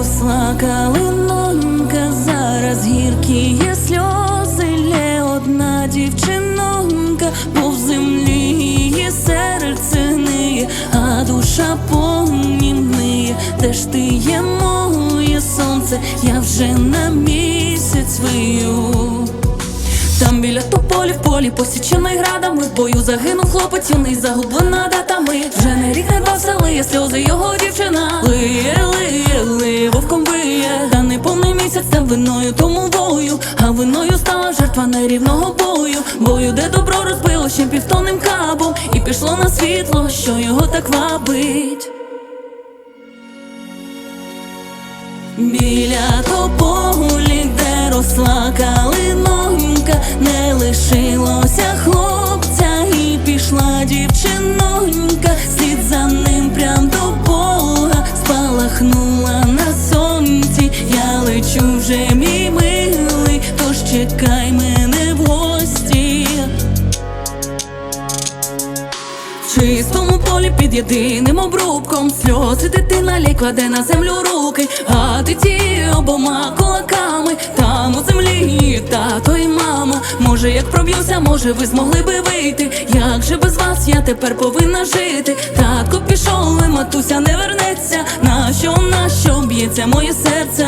росла калинонька, зараз гіркі є сльози, лє одна дівчинонька, по землі її серце ниє, а душа понімниє, де ж ти є моє сонце, я вже на місяць вию. Там біля тополі в полі посічений градами В бою загинув хлопець, юний загублена рік лиє сльози його дівчина. Лиє, лиє, лиє, вовком виє. Та не повний місяць став виною тому бою. А виною стала жертва нерівного бою. Бою, де добро розбило ще півтонним кабом. І пішло на світло, що його так вабить. Біля тополі, де росла калинонька, вже мій милий, тож чекай мене в гості. В чистому полі під єдиним обрубком Сльози дитина лій кладе на землю руки, а ті обома кулаками Там у землі тато і мама Може, як проб'юся, може, ви змогли би вийти Як же без вас я тепер повинна жити? Татко пішов, і матуся не вернеться Нащо, нащо б'ється моє серце?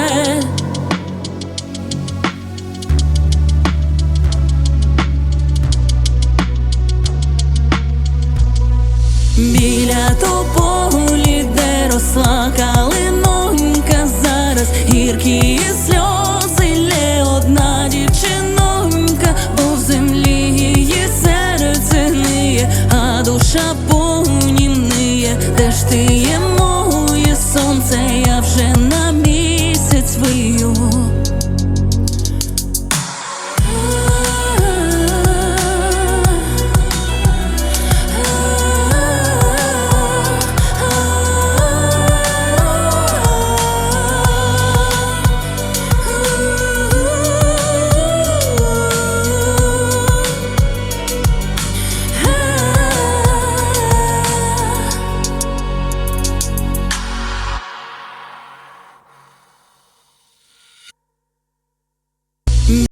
біля тополі, де росла калинонька. Зараз гіркі сльози лє одна дівчинонька, бо в землі її серце ниє, а душа понімниє, де ж ти є моє сонце, я вже на.